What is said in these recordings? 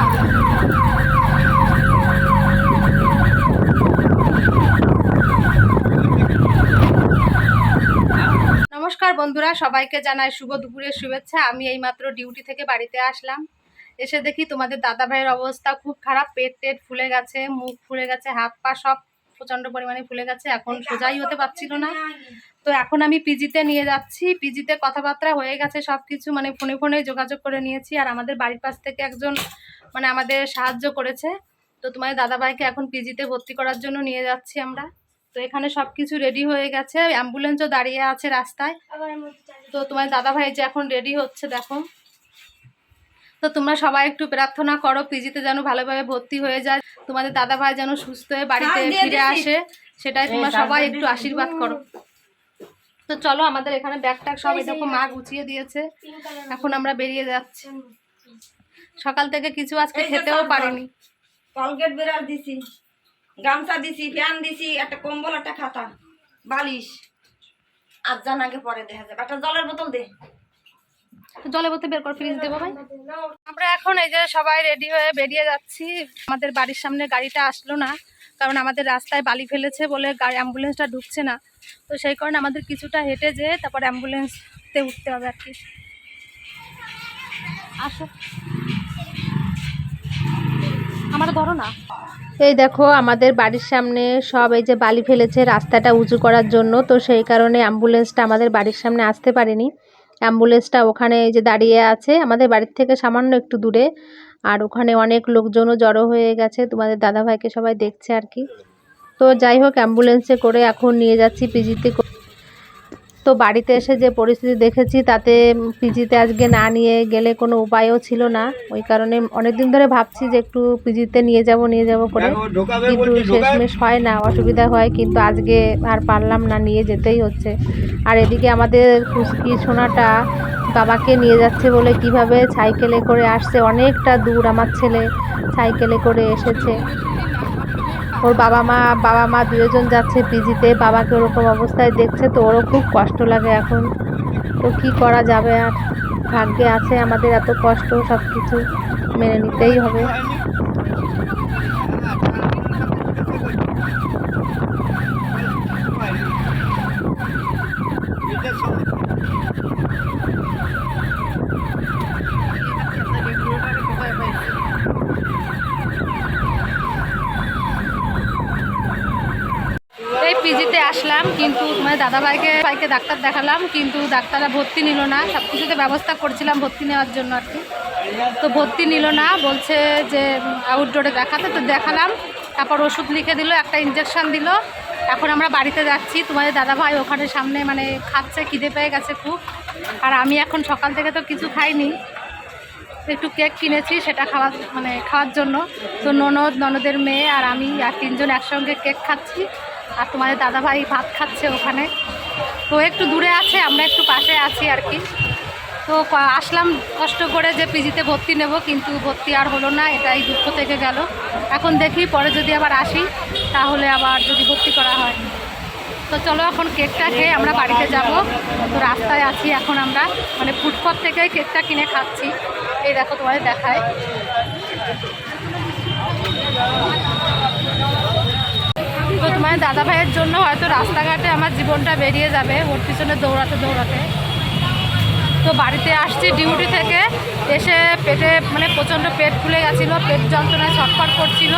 নমস্কার বন্ধুরা, সবাইকে জানাই শুভ দুপুরের শুভেচ্ছা। আমি এই মাত্র ডিউটি থেকে বাড়িতে আসলাম। এসে দেখি তোমাদের দাদা ভাইয়ের অবস্থা খুব খারাপ। পেট টেট ফুলে গেছে, মুখ ফুলে গেছে, হাত পা সব প্রচণ্ড পরিমাণে ফুলে গেছে। এখন সোজাই হতে পারছিল না। তো এখন আমি পিজিতে নিয়ে যাচ্ছি। পিজিতে কথাবার্তা হয়ে গেছে সব কিছু মানে ফোনে ফোনে যোগাযোগ করে নিয়েছি। আর আমাদের বাড়ির পাশ থেকে একজন মানে আমাদের সাহায্য করেছে। তো তোমাদের দাদা ভাইকে এখন পিজিতে ভর্তি করার জন্য নিয়ে যাচ্ছি আমরা। তো এখানে সব কিছু রেডি হয়ে গেছে। অ্যাম্বুলেন্সও দাঁড়িয়ে আছে রাস্তায়। তো তোমার দাদা ভাই যে এখন রেডি হচ্ছে দেখো। তো তোমরা সবাই একটু প্রার্থনা করো পিজিতে যেন ভালোভাবে ভর্তি হয়ে যায়। তোমাদের দাদা ভাই যেন সুস্থ হয়ে বাড়িতে ফিরে আসে সেটাই তোমরা সবাই একটু আশীর্বাদ করো। তো চলো আমাদের এখানে ব্যাগ ট্যাগ সব এরকম মা গুছিয়ে দিয়েছে। এখন আমরা বেরিয়ে যাচ্ছি। সকাল থেকে কিছু আজকে খেতেও পারিনি। কলগেট বেড়াল দিছি গামছা দিছি ফ্যান দিছি একটা কম্বল একটা খাতা বালিশ। আর জান আগে পরে দেখা যাবে। একটা জলের বোতল দে। জলে বোতল বের কর ফ্রিজ দেবো ভাই। আমরা এখন এই যে সবাই রেডি হয়ে বেরিয়ে যাচ্ছি। আমাদের বাড়ির সামনে গাড়িটা আসলো না কারণ আমাদের রাস্তায় বালি ফেলেছে বলে গাড়ি অ্যাম্বুলেন্সটা ঢুকছে না। তো সেই কারণে আমাদের কিছুটা হেঁটে যেয়ে তারপর অ্যাম্বুলেন্সতে উঠতে হবে আর কি। আসো। আমার ধরো না। এই দেখো আমাদের বাড়ির সামনে সব এই যে বালি ফেলেছে রাস্তাটা উঁচু করার জন্য। তো সেই কারণে অ্যাম্বুলেন্সটা আমাদের বাড়ির সামনে আসতে পারেনি। অ্যাম্বুলেন্সটা ওখানে যে দাঁড়িয়ে আছে। আমাদের বাড়ির থেকে সামান্য একটু দূরে। আর ওখানে অনেক লোকজনও জড়ো হয়ে গেছে। তোমাদের দাদাভাইকে সবাই দেখছে আর কি। তো যাই হোক, অ্যাম্বুলেন্সে করে এখন নিয়ে যাচ্ছি, পিজিতে তো বাড়িতে এসে যে পরিস্থিতি দেখেছি তাতে পিজিতে আজকে না নিয়ে গেলে কোনো উপায়ও ছিল না। ওই কারণে অনেক দিন ধরে ভাবছি যে একটু পিজিতে নিয়ে যাব নিয়ে যাব করে। কিন্তু শেষমেশ হয় না অসুবিধা হয়। কিন্তু আজকে আর পারলাম না নিয়ে যেতেই হচ্ছে। আর এদিকে আমাদের খুশকি সোনাটা বাবাকে নিয়ে যাচ্ছে বলে কীভাবে সাইকেলে করে আসছে অনেকটা দূর আমার ছেলে সাইকেলে করে এসেছে। ওর বাবা মা বাবা মা দুজন যাচ্ছে পিজিতে, বাবাকে ওরকম অবস্থায় দেখছে, তো ওরও খুব কষ্ট লাগে এখন। তো কি করা যাবে আর? ভাগ্যে আছে আমাদের এত কষ্ট সব কিছু মেনে নিতেই হবে। পিজিতে আসলাম, কিন্তু মানে দাদাভাইকে, ভাইকে ডাক্তার দেখালাম, কিন্তু ডাক্তাররা ভর্তি নিল না। সব কিছুতে ব্যবস্থা করছিলাম ভর্তি নেওয়ার জন্য আর কি। তো ভর্তি নিল না, বলছে যে আউটডোরে দেখাতে। তো দেখালাম, তারপর ওষুধ লিখে দিল, একটা ইঞ্জেকশন দিল। এখন আমরা বাড়িতে যাচ্ছি, তোমাদের দাদাভাই ওখানে সামনে মানে খাচ্ছে, খিদে পেয়ে গেছে খুব। আর আমি এখন সকাল থেকে তো কিছু খাইনি। একটু কেক কিনেছি, সেটা খাওয়ার মানে খাওয়ার জন্য। তো ননদ, ননদের মেয়ে আর আমি আর তিনজন একসঙ্গে কেক খাচ্ছি। আর তোমাদের দাদাভাই ভাত খাচ্ছে ওখানে। তো একটু দূরে আছে, আমরা একটু পাশে আছি আর কি। তো আসলাম কষ্ট করে যে পিজিতে ভর্তি নেব, কিন্তু ভর্তি আর হলো না, এটাই দুঃখ থেকে গেল। এখন দেখি পরে যদি আবার আসি, তাহলে আবার যদি ভর্তি করা হয়। তো চলো এখন কেকটা খেয়ে আমরা বাড়িতে যাব। তো রাস্তায় আছি এখন আমরা মানে ফুটপাথ থেকে কেকটা কিনে খাচ্ছি। এই দেখো তোমাদের দেখায়। তো তোমার দাদা ভাইয়ের জন্য হয়তো রাস্তাঘাটে আমার জীবনটা বেরিয়ে যাবে, ওর পিছনে দৌড়াতে দৌড়াতে। তো বাড়িতে আসছি, ডিউটি থেকে এসে পেটে মানে প্রচণ্ড পেট ফুলে গেছিল, পেট যন্ত্রণায় ছটফট করছিল।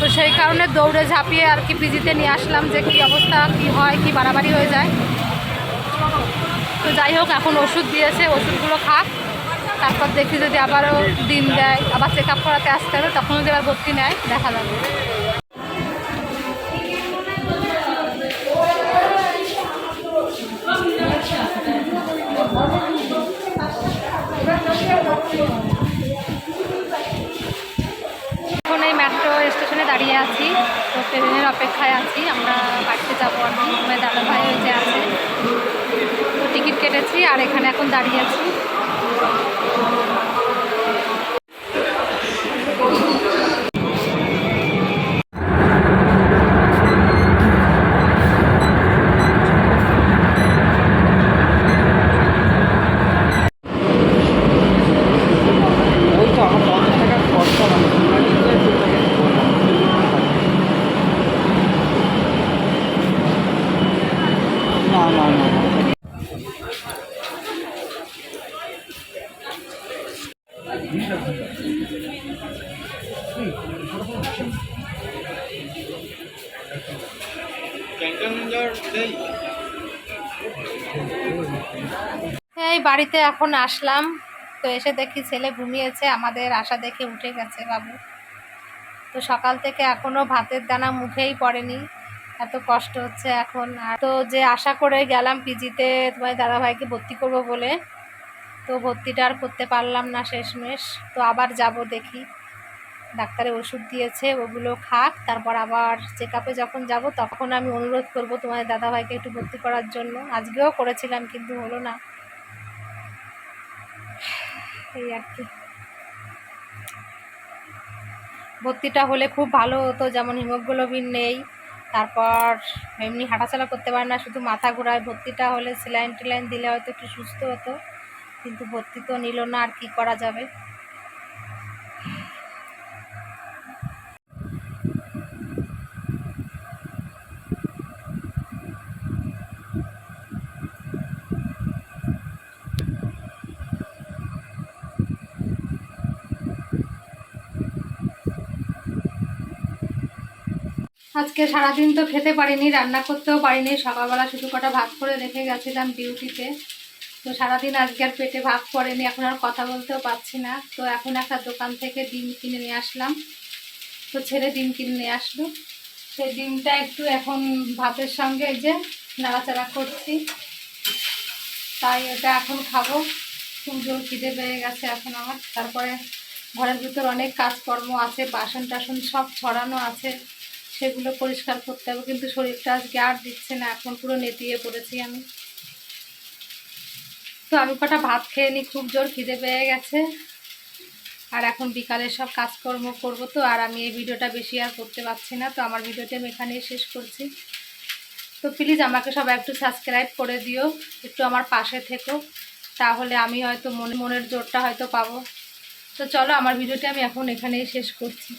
তো সেই কারণে দৌড়ে ঝাঁপিয়ে আর কি পিজিতে নিয়ে আসলাম যে কী অবস্থা, কি হয়, কি বাড়াবাড়ি হয়ে যায়। তো যাই হোক, এখন ওষুধ দিয়েছে, ওষুধগুলো খাক। তারপর দেখি যদি আবারও দিন দেয়, আবার চেক আপ করাতে আসতে হবে তখন যদি আবার ভর্তি নেয়, দেখা যাবে। দাঁড়িয়ে আছি, তো ট্রেনের অপেক্ষায় আছি। আমরা বাড়িতে যাব আর কি আমার দাদা ভাই যে আছে। তো টিকিট কেটেছি আর এখানে এখন দাঁড়িয়ে আছি। এই বাড়িতে এখন আসলাম। তো এসে দেখি ছেলে ঘুমিয়েছে, আমাদের আশা দেখে উঠে গেছে বাবু। তো সকাল থেকে এখনও ভাতের দানা মুখেই পড়েনি, এত কষ্ট হচ্ছে এখন। আর তো যে আশা করে গেলাম পিজিতে তোমার দাদাভাইকে ভর্তি করব বলে তো ভর্তিটা আর করতে পারলাম না শেষমেশ। তো আবার যাব দেখি। ডাক্তারে ওষুধ দিয়েছে, ওগুলো খাক, তারপর আবার চেক আপে যখন যাব তখন আমি অনুরোধ করব তোমার দাদাভাইকে একটু ভর্তি করার জন্য। আজকেও করেছিলাম কিন্তু হলো না। এই আর কি। ভর্তিটা হলে খুব ভালো হতো, যেমন হিমোগ্লোবিন নেই, তারপর এমনি হাঁটাচলা করতে পারে না, শুধু মাথা ঘোরায়। ভর্তিটা হলে সেলাইন টেলাইন দিলে হয়তো একটু সুস্থ হতো। কিন্তু ভর্তি তো নিল না, আর কি করা যাবে? আজকে সারাদিন তো খেতে পারিনি, রান্না করতেও পারিনি, সকালবেলা শুধু কটা ভাত করে রেখে গেছিলাম ডিউটিতে তো সারাদিন আজকে আর পেটে ভাগ পড়েনি, এখন আর কথা বলতেও পারছি না। তো এখন একটা দোকান থেকে ডিম কিনে নিয়ে আসলাম। তো ছেলে ডিম কিনে নিয়ে আসলো। সেই ডিমটা একটু এখন ভাতের সঙ্গে এই যে নাড়াচাড়া করছি। তাই এটা এখন খাব। খুব জোর খিদে পেয়ে গেছে এখন আমার। তারপরে ঘরের ভিতর অনেক কাজকর্ম আছে, বাসন টাসন সব ছড়ানো আছে। সেগুলো পরিষ্কার করতে হবে, কিন্তু শরীরটা আজকে আর দিচ্ছে না। এখন পুরো নেতিয়ে পড়েছি আমি। তো আমি কটা ভাত খেয়ে নিই খুব জোর খিদে পেয়ে গেছে। আর এখন বিকালে সব কাজকর্ম করব তো, আর আমি এই ভিডিওটা বেশি আর করতে পারছি না, তো আমার ভিডিওটা আমি এখানেই শেষ করছি। তো প্লিজ আমাকে সবাই একটু সাবস্ক্রাইব করে দিও, একটু আমার পাশে থেকো, তাহলে আমি হয়তো মনে, মনের জোরটা হয়তো পাবো। তো চলো, আমার ভিডিওটি আমি এখন এখানেই শেষ করছি।